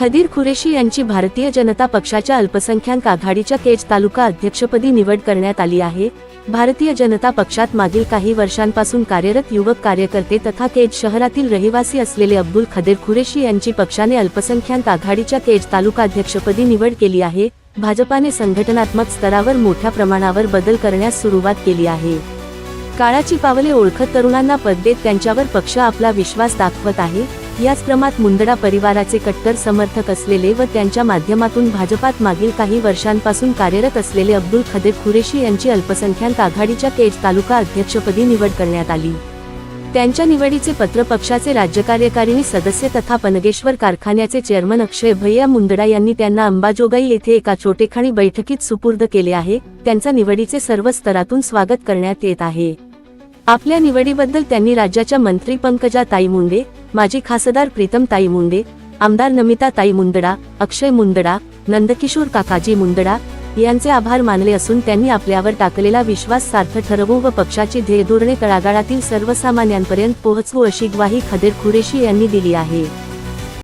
खदीर खुरेशी यांची भारतीय जनता पक्षाच्या अल्पसंख्याक आघाडीच्या केज तालुका अध्यक्षपदी निवड करण्यात आली आहे. भारतीय जनता पक्षात मागील काही वर्षांपासून कार्यरत युवक कार्यकर्ते तथा केज शहरातील रहिवासी असलेले अब्दुल खदीर खुरेशी यांची पक्षाने अल्पसंख्याक आघाडीच्या केज तालुका अध्यक्षपदी निवड केली आहे. भाजपाने संघटनात्मक स्तरावर मोठ्या प्रमाणावर बदल करण्यास सुरुवात केली आहे. काळाची पावले ओळखत तरुणांना पद देत त्यांच्यावर पक्ष आपला विश्वास दाखवत आहे. याच क्रमात मुंदडा परिवाराचे कट्टर समर्थक असलेले व त्यांच्या माध्यमातून भाजपात मागील काही वर्षांपासून कार्यरत असलेले अब्दुल खदेब खुरेशी यांची अल्पसंख्याक आघाडीच्या केज तालुका अध्यक्षपदी निवड करण्यात आली. त्यांच्या निवडीचे पत्र पक्षाचे राज्य कार्यकारिणी सदस्य तथा पनगेश्वर कारखान्याचे चेअरमन अक्षय भैया मुंदडा यांनी त्यांना अंबाजोगाई येथे एका छोटेखाणी बैठकीत सुपूर्द केले आहे. त्यांचा निवडीचे सर्व स्तरातून स्वागत करण्यात येत आहे. आपल्या निवडीबद्दल त्यांनी राज्याच्या मंत्री पंकजा ताई मुंडे माजी खासदार प्रीतम ताई मुंडे आमदार नमिता ताई मुंदडा अक्षय मुंदडा नंदकिशोर काकाजी मुंदडा यांचे आभार मानले असून त्यांनी आपल्यावर टाकलेला विश्वास सार्थ ठरवू व पक्षाची ध्येयधोरणे तळागाळातील सर्वसामान्यांपर्यंत पोहोचवू अशी ग्वाही खदेर खुरेशी यांनी दिली आहे.